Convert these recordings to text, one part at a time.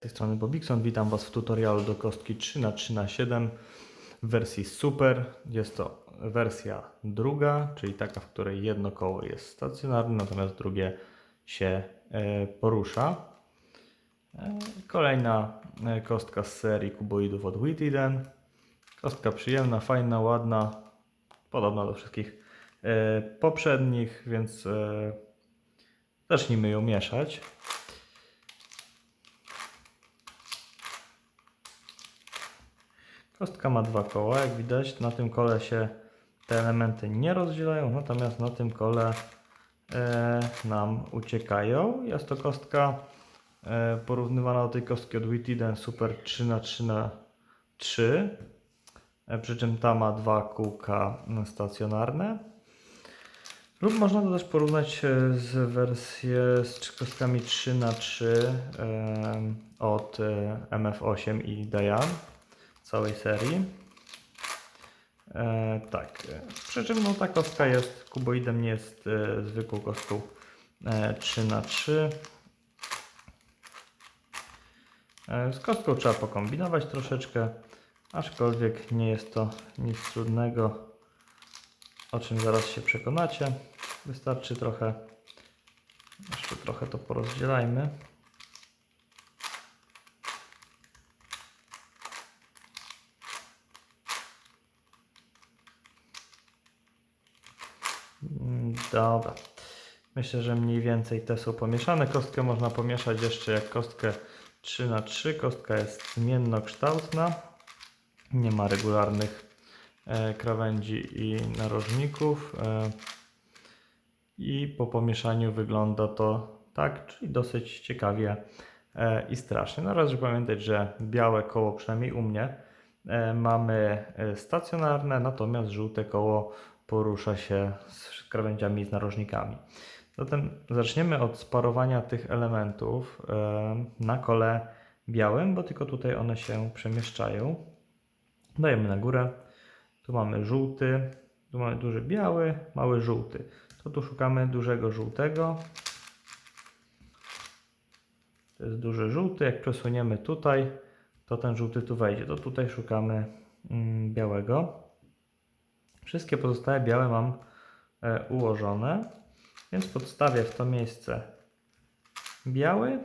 tej strony Bobikson. Witam Was w tutorialu do kostki 3x3x7 w wersji Super. Jest to wersja druga, czyli taka, w której jedno koło jest stacjonarne, natomiast drugie się e, porusza. E, Kolejna e, kostka z serii kuboidów od Witiden. Kostka przyjemna, fajna, ładna, podobna do wszystkich poprzednich, więc zacznijmy ją mieszać. Kostka ma dwa koła, jak widać. Na tym kole się te elementy nie rozdzielają, natomiast na tym kole e, nam uciekają. Jest to kostka e, porównywana do tej kostki od Witiden Super 3x3 na 3 e, przy czym ta ma dwa kółka stacjonarne. Lub można to też porównać e, z wersję z kostkami 3x3 e, od e, MF8 i Dayan całej serii. E, tak, przy czym no, ta kostka jest kuboidem, nie jest e, zwykłą kostką e, 3x3. E, z kostką trzeba pokombinować troszeczkę, aczkolwiek nie jest to nic trudnego, o czym zaraz się przekonacie. Wystarczy trochę, jeszcze trochę to porozdzielajmy. Mm, Dobra. Myślę, że mniej więcej te są pomieszane. Kostkę można pomieszać jeszcze jak kostkę 3 na 3 Kostka jest zmiennokształtna. Nie ma regularnych e, krawędzi i narożników. E, I po pomieszaniu wygląda to tak, czyli dosyć ciekawie e, i strasznie. Na razie pamiętać, że białe koło, przynajmniej u mnie, mamy stacjonarne, natomiast żółte koło porusza się z krawędziami i z narożnikami. Zatem zaczniemy od sparowania tych elementów na kole białym, bo tylko tutaj one się przemieszczają. Dajemy na górę. Tu mamy żółty, tu mamy duży biały, mały żółty. To tu szukamy dużego żółtego. To jest duży żółty. Jak przesuniemy tutaj, to ten żółty tu wejdzie. To tutaj szukamy mm, białego. Wszystkie pozostałe białe mam e, ułożone, więc podstawię w to miejsce biały.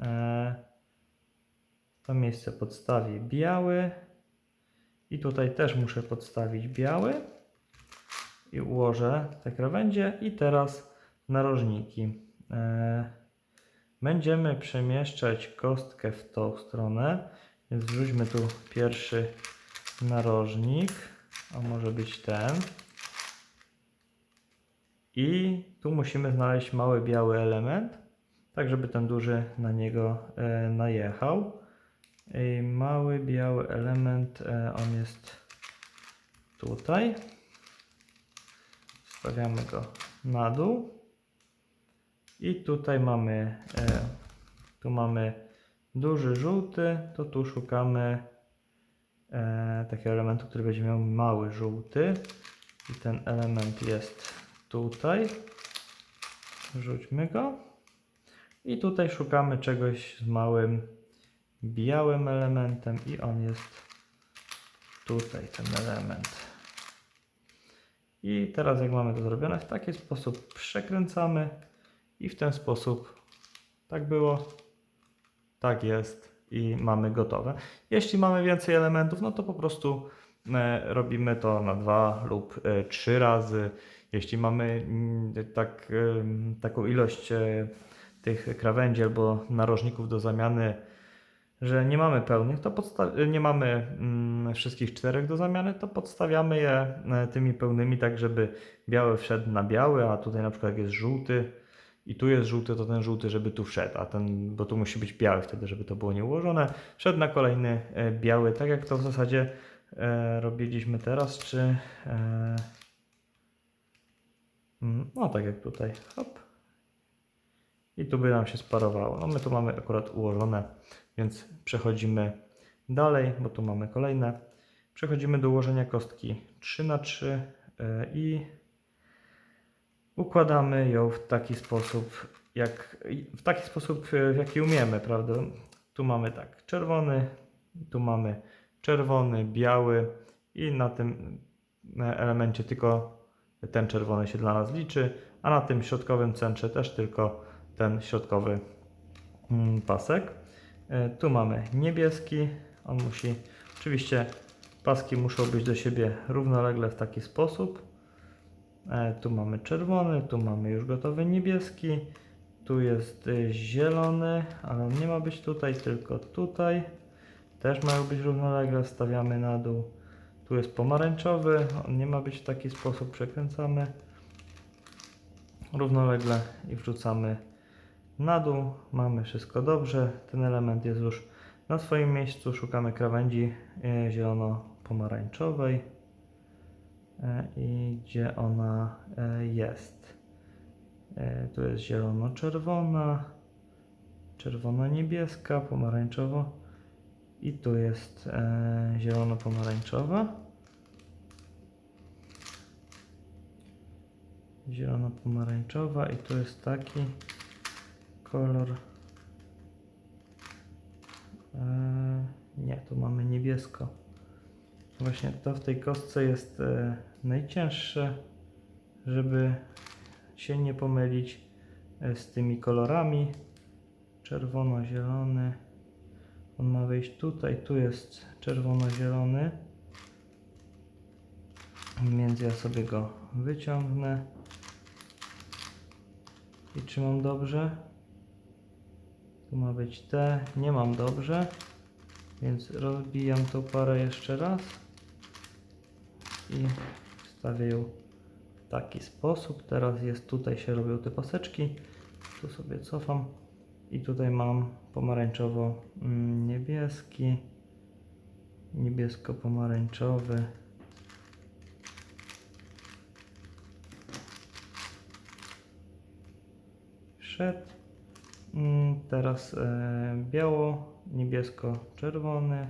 E, to miejsce podstawię biały. I tutaj też muszę podstawić biały. I ułożę te krawędzie. I teraz narożniki. E, będziemy przemieszczać kostkę w tą stronę. Więc wrzućmy tu pierwszy narożnik. A może być ten. I tu musimy znaleźć mały biały element, tak żeby ten duży na niego e, najechał. Mały biały element, e, on jest tutaj. Stawiamy go na dół. I tutaj mamy, e, tu mamy duży żółty, to tu szukamy e, takiego elementu, który będzie miał mały żółty. I ten element jest tutaj. Wrzućmy go. I tutaj szukamy czegoś z małym białym elementem i on jest tutaj, ten element. I teraz jak mamy to zrobione, w taki sposób przekręcamy i w ten sposób tak było, tak jest i mamy gotowe. Jeśli mamy więcej elementów, no to po prostu e, robimy to na dwa lub e, trzy razy. Jeśli mamy mm, tak, taką ilość e, tych krawędzi albo narożników do zamiany, że nie mamy pełnych, to nie mamy mm, wszystkich czterech do zamiany, to podstawiamy je tymi pełnymi, tak żeby biały wszedł na biały, a tutaj na przykład jest żółty, i tu jest żółty, to ten żółty, żeby tu wszedł, a ten, bo tu musi być biały wtedy, żeby to było nieułożone. Wszedł na kolejny e, biały, tak jak to w zasadzie e, robiliśmy teraz, czy e, mm, no tak jak tutaj, hop. I tu by nam się sparowało. No my tu mamy akurat ułożone, więc przechodzimy dalej, bo tu mamy kolejne. Przechodzimy do ułożenia kostki 3 na 3 e, i Układamy ją w taki sposób, jak, w taki sposób, e, w jaki umiemy, prawda? Tu mamy tak, czerwony, tu mamy czerwony, biały i na tym e, elemencie tylko ten czerwony się dla nas liczy, a na tym środkowym centrze też tylko ten środkowy mm, pasek. E, Tu mamy niebieski, on musi, oczywiście paski muszą być do siebie równolegle w taki sposób. E, Tu mamy czerwony, tu mamy już gotowy niebieski, tu jest y, zielony, ale on nie ma być tutaj, tylko tutaj. Też mają być równolegle, stawiamy na dół. Tu jest pomarańczowy, on nie ma być w taki sposób, przekręcamy równolegle i wrzucamy na dół. Mamy wszystko dobrze, ten element jest już na swoim miejscu. Szukamy krawędzi y, zielono-pomarańczowej i gdzie ona e, jest. E, Tu jest zielono-czerwona, czerwono-niebieska, pomarańczowo i tu jest e, zielono-pomarańczowa. Zielono-pomarańczowa i tu jest taki kolor. E, nie, tu mamy niebiesko. Właśnie to w tej kostce jest e, najcięższe, żeby się nie pomylić e, z tymi kolorami. Czerwono-zielony. On ma wejść tutaj, tu jest czerwono-zielony. Więc ja sobie go wyciągnę. I czy mam dobrze? Tu ma być T. Nie mam dobrze. Więc rozbijam tą parę jeszcze raz i stawię ją w taki sposób. Teraz jest tutaj się robią te paseczki. Tu sobie cofam i tutaj mam pomarańczowo mm, niebiesko-pomarańczowy. Wszedł. Mm, Teraz e, biało, niebiesko-czerwony.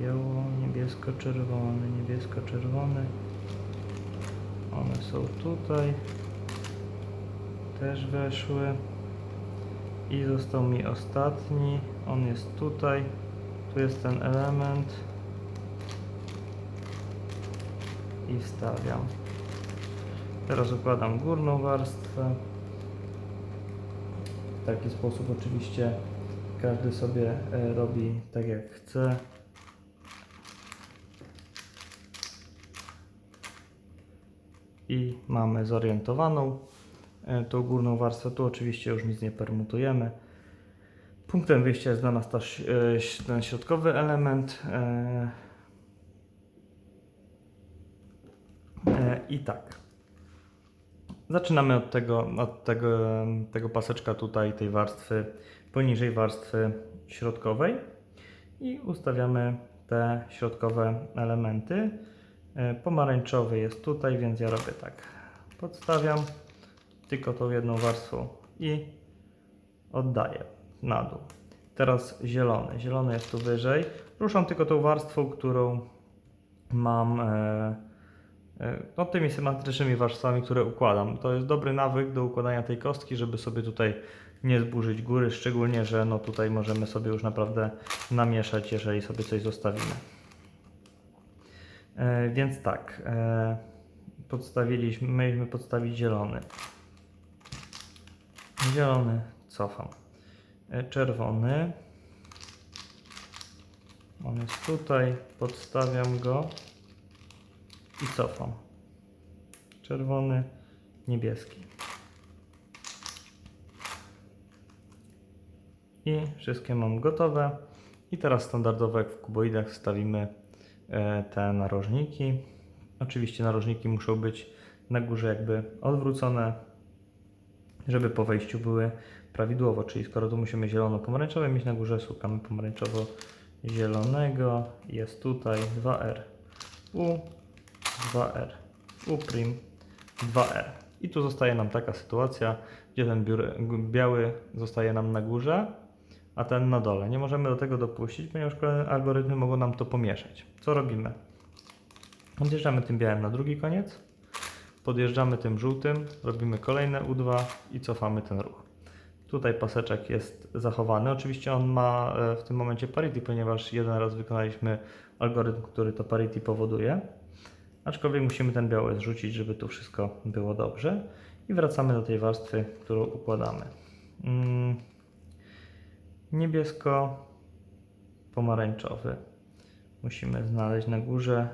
Biało, niebiesko-czerwony, niebiesko-czerwony. One są tutaj. Też weszły. I został mi ostatni. On jest tutaj. Tu jest ten element. I wstawiam. Teraz układam górną warstwę. W taki sposób oczywiście każdy sobie e, robi tak jak chce. I mamy zorientowaną e, tą górną warstwę. Tu oczywiście już nic nie permutujemy. Punktem wyjścia jest dla nas e, ten środkowy element. e, I tak. Zaczynamy od tego, od tego, tego paseczka tutaj, tej warstwy, poniżej warstwy środkowej i ustawiamy te środkowe elementy. E, Pomarańczowy jest tutaj, więc ja robię tak. Podstawiam tylko tą jedną warstwą i oddaję na dół. Teraz zielony. Zielony jest tu wyżej. Ruszam tylko tą warstwą, którą mam e, e, no, tymi symetrycznymi warstwami, które układam. To jest dobry nawyk do układania tej kostki, żeby sobie tutaj nie zburzyć góry, szczególnie, że no tutaj możemy sobie już naprawdę namieszać, jeżeli sobie coś zostawimy. E, więc tak, e, podstawiliśmy, mieliśmy podstawić zielony. Zielony, cofam. E, czerwony. On jest tutaj, podstawiam go i cofam. Czerwony, niebieski. I wszystkie mam gotowe. I teraz standardowo jak w kuboidach wstawimy te narożniki. Oczywiście narożniki muszą być na górze jakby odwrócone, żeby po wejściu były prawidłowo. Czyli skoro tu musimy zielono-pomarańczowe mieć na górze, szukamy pomarańczowo-zielonego. Jest tutaj 2R. U 2R. U prim 2R. I tu zostaje nam taka sytuacja, gdzie ten biały zostaje nam na górze, a ten na dole. Nie możemy do tego dopuścić, ponieważ algorytmy mogą nam to pomieszać. Co robimy? Odjeżdżamy tym białym na drugi koniec, podjeżdżamy tym żółtym, robimy kolejne U2 i cofamy ten ruch. Tutaj paseczek jest zachowany. Oczywiście on ma e, w tym momencie parity, ponieważ jeden raz wykonaliśmy algorytm, który to parity powoduje. Aczkolwiek musimy ten biały zrzucić, żeby tu wszystko było dobrze. I wracamy do tej warstwy, którą układamy. Mm, Niebiesko-pomarańczowy. Musimy znaleźć na górze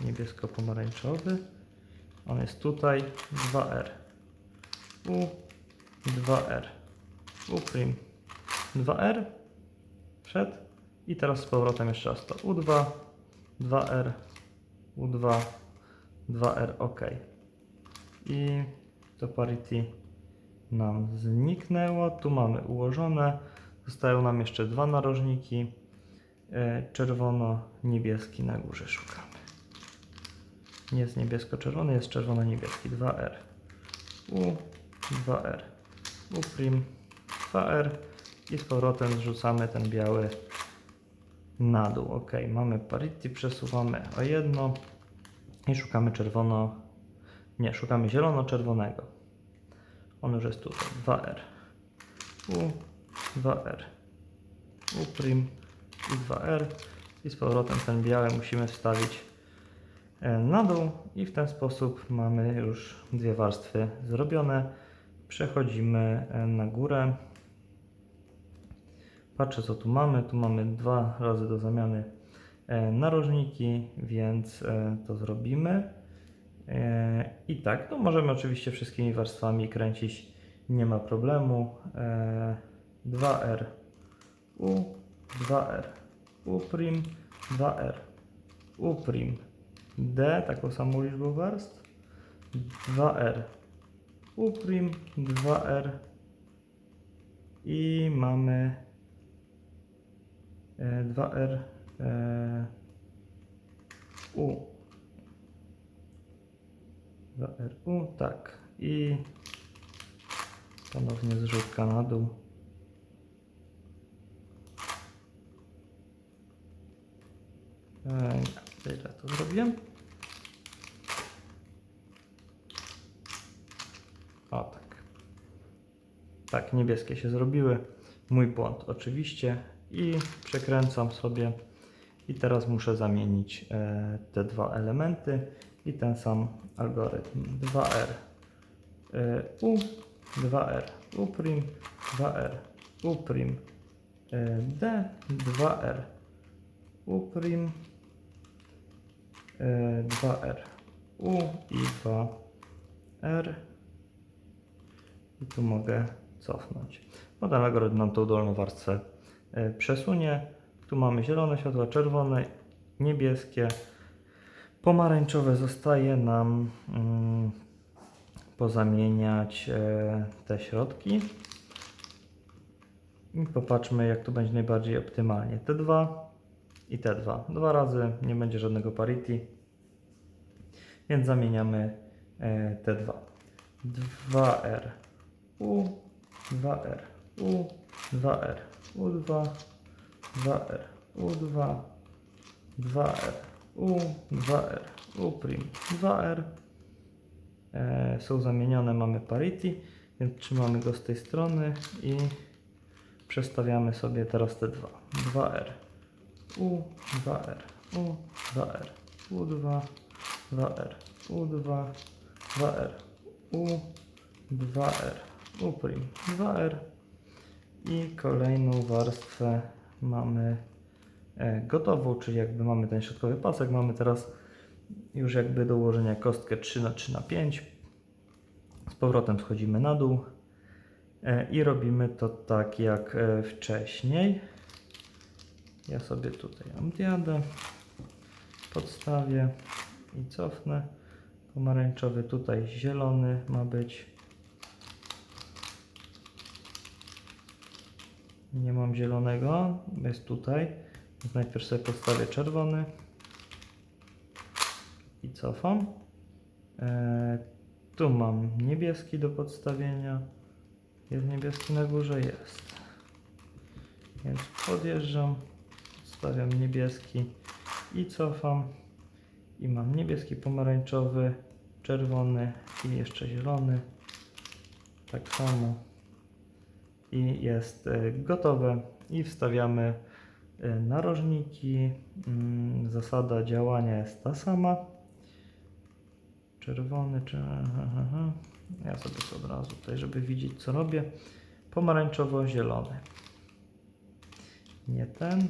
niebiesko-pomarańczowy. On jest tutaj 2R. U 2R. U prim 2R. Przed. I teraz z powrotem jeszcze raz to U2, 2R, U2, 2R, OK. I to parity nam zniknęło. Tu mamy ułożone. Zostają nam jeszcze dwa narożniki. E, Czerwono-niebieski na górze szukamy. Nie jest niebiesko-czerwony, jest czerwono-niebieski. 2R. U, 2R. U prim, 2R. I z powrotem zrzucamy ten biały na dół. Ok, mamy parity, przesuwamy o jedno i szukamy czerwono. Nie, szukamy zielono-czerwonego. On już jest tutaj. 2R. U, 2R. U prim i 2R. I z powrotem ten biały musimy wstawić e, na dół i w ten sposób mamy już dwie warstwy zrobione. Przechodzimy e, na górę. Patrzę co tu mamy. Tu mamy dwa razy do zamiany e, narożniki, więc to zrobimy. I tak, to możemy oczywiście wszystkimi warstwami kręcić, nie ma problemu. E, 2R, U, 2R, U prim, 2R, U D, taką samą liczbą warstw, 2R, U prim, 2R i mamy e, 2R, e, U, 2RU, tak. I ponownie zrzutka na dół. E, źle to zrobiłem. O tak. Tak, niebieskie się zrobiły. Mój błąd oczywiście. I przekręcam sobie. I teraz muszę zamienić e, te dwa elementy i ten sam algorytm 2R e, U 2R U prim 2R U e, D 2R U 2R U i 2R i tu mogę cofnąć. Bo ten algorytm nam tą dolną warstwę e, przesunie. Tu mamy zielone światła, czerwone, niebieskie, pomarańczowe. Zostaje nam mm, pozamieniać e, te środki. I popatrzmy, jak tu będzie najbardziej optymalnie. Te dwa i te dwa. Dwa razy, nie będzie żadnego parity. Więc zamieniamy e, te dwa. 2R U 2R U 2R U2 2R U2 2R U 2R U prim 2R e, są zamienione, mamy parity, więc trzymamy go z tej strony i przestawiamy sobie teraz te dwa. 2R U. 2R U. 2R U2 2R U2 2R U 2R U. Prim. 2R i kolejną warstwę mamy e, gotową, czyli jakby mamy ten środkowy pasek, mamy teraz już jakby do ułożenia kostkę 3 na 3 na 5 z powrotem schodzimy na dół e, i robimy to tak jak e, wcześniej. Ja sobie tutaj odjadę, podstawię i cofnę. Pomarańczowy tutaj zielony ma być. Nie mam zielonego, jest tutaj. Najpierw sobie podstawię czerwony i cofam. E, tu mam niebieski do podstawienia. Jest niebieski na górze? Jest. Więc podjeżdżam, stawiam niebieski i cofam. I mam niebieski, pomarańczowy, czerwony i jeszcze zielony. Tak samo. I jest e, gotowe. I wstawiamy e, narożniki. Mm, Zasada działania jest ta sama. Czerwony, czy... Ja sobie to od razu tutaj, żeby widzieć co robię. Pomarańczowo-zielony. Nie ten,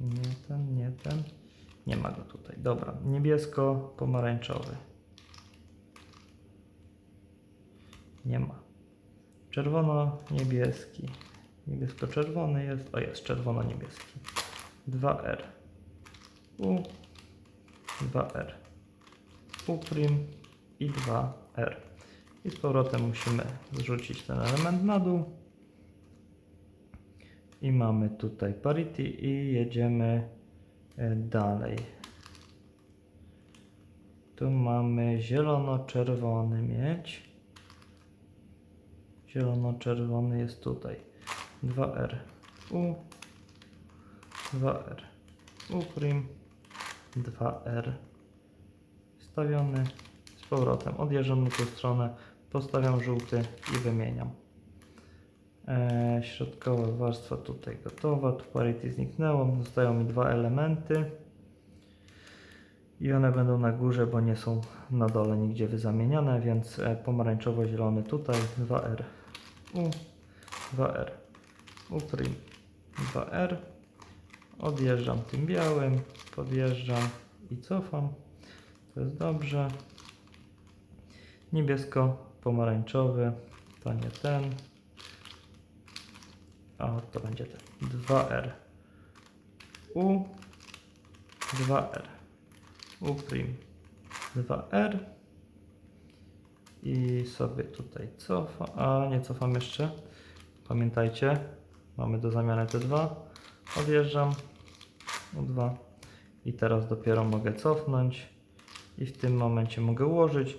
nie ten, nie ten. Nie ma go tutaj. Dobra, niebiesko-pomarańczowy. Nie ma. Czerwono-niebieski. Niebiesko-czerwony jest. O, jest czerwono-niebieski. 2R. U. 2R. U prim i 2R. I z powrotem musimy zrzucić ten element na dół. I mamy tutaj parity i jedziemy e, dalej. Tu mamy zielono-czerwony mieć. Zielono-czerwony jest tutaj. 2R. U. 2R. U prim. 2R. Stawiony. Z powrotem odjeżdżam na tą stronę. Postawiam żółty i wymieniam. E, środkowa warstwa tutaj gotowa. Tu parity zniknęło. Zostają mi dwa elementy. I one będą na górze, bo nie są na dole nigdzie wyzamieniane, więc e, pomarańczowo-zielony tutaj, 2R, U, 2R, U prim, 2R, odjeżdżam tym białym, podjeżdżam i cofam, to jest dobrze, niebiesko-pomarańczowy, to nie ten, a to będzie ten, 2R, U, 2R, U prim 2R i sobie tutaj cofam, a nie cofam jeszcze, pamiętajcie, mamy do zamiany te dwa, odjeżdżam, U2 i teraz dopiero mogę cofnąć. I w tym momencie mogę ułożyć,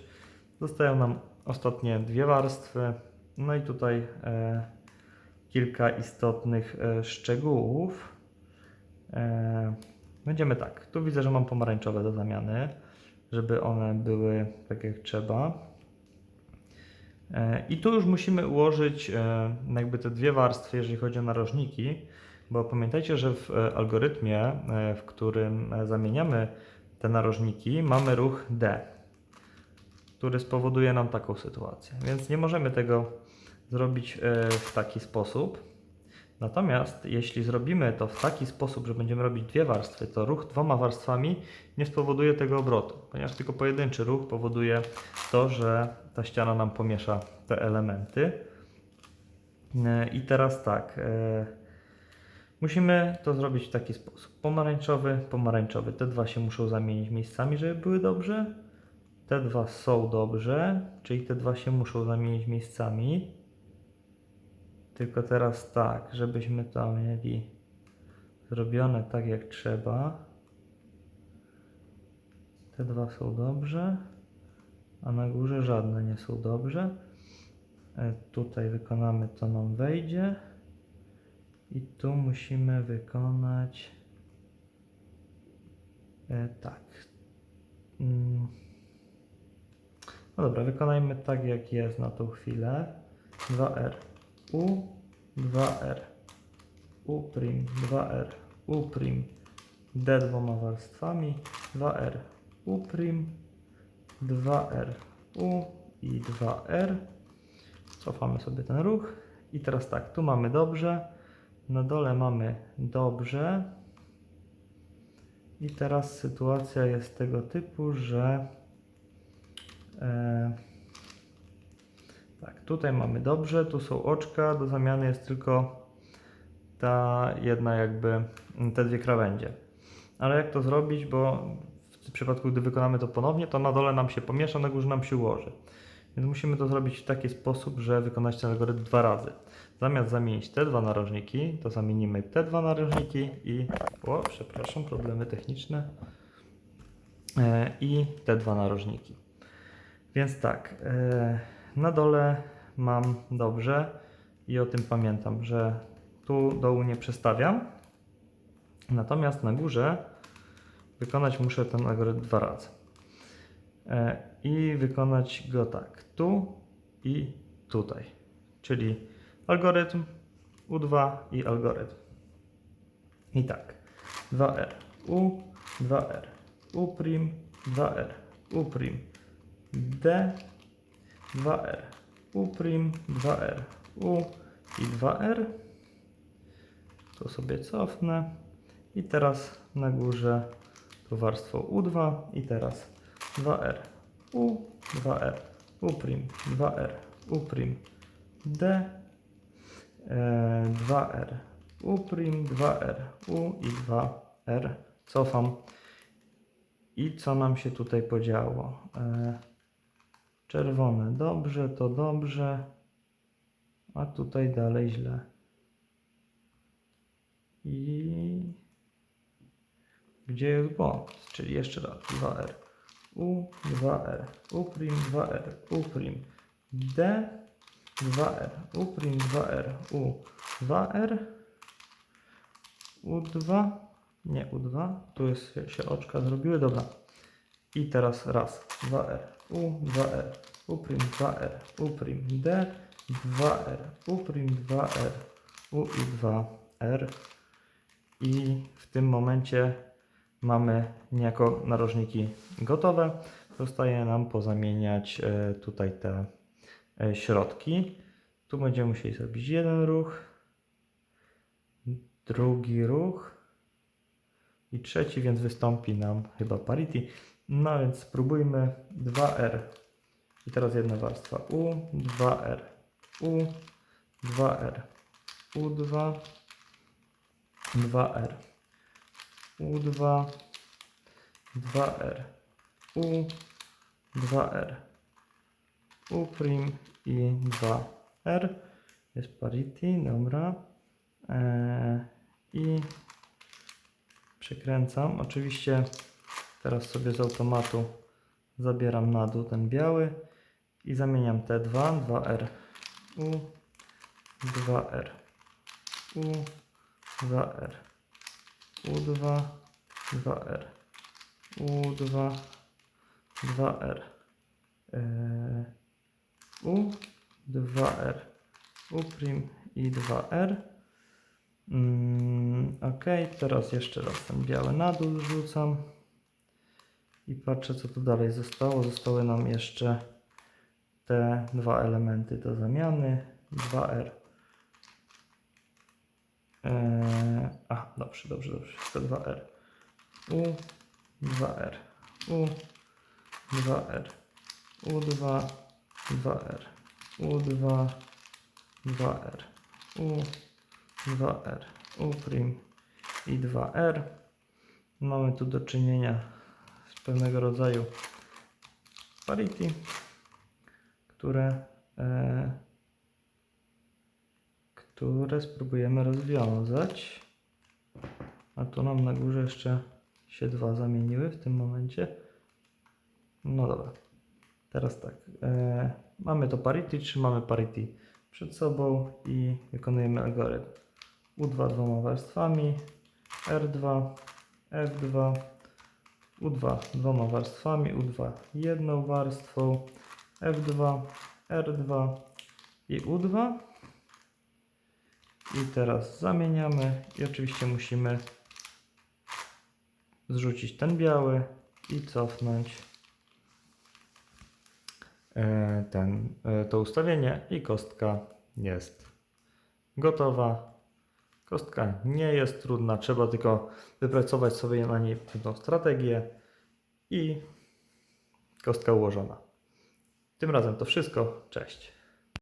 zostają nam ostatnie dwie warstwy, no i tutaj e, kilka istotnych e, szczegółów. E, Będziemy tak. Tu widzę, że mam pomarańczowe do zamiany, żeby one były tak jak trzeba. E, I tu już musimy ułożyć e, jakby te dwie warstwy, jeżeli chodzi o narożniki, bo pamiętajcie, że w algorytmie, w którym zamieniamy te narożniki, mamy ruch D, który spowoduje nam taką sytuację. Więc nie możemy tego zrobić e, w taki sposób. Natomiast jeśli zrobimy to w taki sposób, że będziemy robić dwie warstwy, to ruch dwoma warstwami nie spowoduje tego obrotu, ponieważ tylko pojedynczy ruch powoduje to, że ta ściana nam pomiesza te elementy. E, I teraz tak, e, musimy to zrobić w taki sposób. Pomarańczowy, pomarańczowy. Te dwa się muszą zamienić miejscami, żeby były dobrze. Te dwa są dobrze, czyli te dwa się muszą zamienić miejscami. Tylko teraz tak, żebyśmy to mieli zrobione tak jak trzeba. Te dwa są dobrze, a na górze żadne nie są dobrze. E, Tutaj wykonamy to nam wejdzie. I tu musimy wykonać e, tak. Mm. No dobra, wykonajmy tak jak jest na tą chwilę. 2R. U, 2R. U prim, 2R. U prim. D dwoma warstwami. 2R. U prim. 2R. U i 2R. Cofamy sobie ten ruch. I teraz tak, tu mamy dobrze. Na dole mamy dobrze. I teraz sytuacja jest tego typu, że e, tak, tutaj mamy dobrze, tu są oczka, do zamiany jest tylko ta jedna jakby, te dwie krawędzie. Ale jak to zrobić, bo w przypadku gdy wykonamy to ponownie, to na dole nam się pomiesza, na górze nam się ułoży. Więc musimy to zrobić w taki sposób, że wykonać ten algorytm dwa razy. Zamiast zamienić te dwa narożniki, to zamienimy te dwa narożniki i... O, przepraszam, problemy techniczne. E, I te dwa narożniki. Więc tak, e, na dole mam dobrze i o tym pamiętam, że tu dołu nie przestawiam. Natomiast na górze wykonać muszę ten algorytm dwa razy. e, i wykonać go tak, tu i tutaj, czyli algorytm U2 i algorytm. I tak, 2R, U, 2R, U', 2R, U', D, 2R, U', 2R, U i 2R. To sobie cofnę. I teraz na górze to warstwo U2 i teraz 2R, U, 2R, U', 2R, U', D, e, 2R, U', 2R, U i 2R. Cofam. I co nam się tutaj podziało? E, czerwone dobrze, to dobrze, a tutaj dalej źle. I gdzie jest błąd? Czyli jeszcze raz 2R. U, 2R. U', 2R. U', D, 2R. U', 2R. U, 2R. U2. Nie, U2. Tu jest, się oczka zrobiły. Dobra. I teraz raz. 2R. U, 2R. U', 2R. U', D, 2R. U', 2R. U i 2R. I w tym momencie mamy niejako narożniki gotowe. Zostaje nam pozamieniać e, tutaj te e, środki. Tu będziemy musieli zrobić jeden ruch, drugi ruch i trzeci, więc wystąpi nam chyba parity. No więc spróbujmy 2R. I teraz jedna warstwa U, 2R, U, 2R, U2, 2R, U2, 2R, U, 2R, U' i 2R. Jest parity, dobra. Eee, I przekręcam. Oczywiście teraz sobie z automatu zabieram na dół ten biały i zamieniam te dwa, 2R, U, 2R, U, 2R, U2, 2R, U2, 2R, eee, U, 2R, U' i 2R. Mm, ok, teraz jeszcze raz ten biały na dół rzucam i patrzę co tu dalej zostało. Zostały nam jeszcze te dwa elementy do zamiany. 2R. Eee, a, dobrze, dobrze, dobrze. To 2R. U, 2R. U, 2R. U2, 2R. U2, 2R. U, 2R. U' i 2R. Mamy tu do czynienia pewnego rodzaju parity, które, e, które spróbujemy rozwiązać. A tu nam na górze jeszcze się dwa zamieniły w tym momencie. No dobra. Teraz tak. E, mamy to parity, trzymamy parity przed sobą i wykonujemy algorytm. U2 dwoma warstwami, R2, F2, U2 dwoma warstwami, U2 jedną warstwą, F2, R2 i U2. I teraz zamieniamy i oczywiście musimy zrzucić ten biały i cofnąć e, ten, e, to ustawienie i kostka jest gotowa. Kostka nie jest trudna, trzeba tylko wypracować sobie na niej pewną strategię i kostka ułożona. Tym razem to wszystko. Cześć.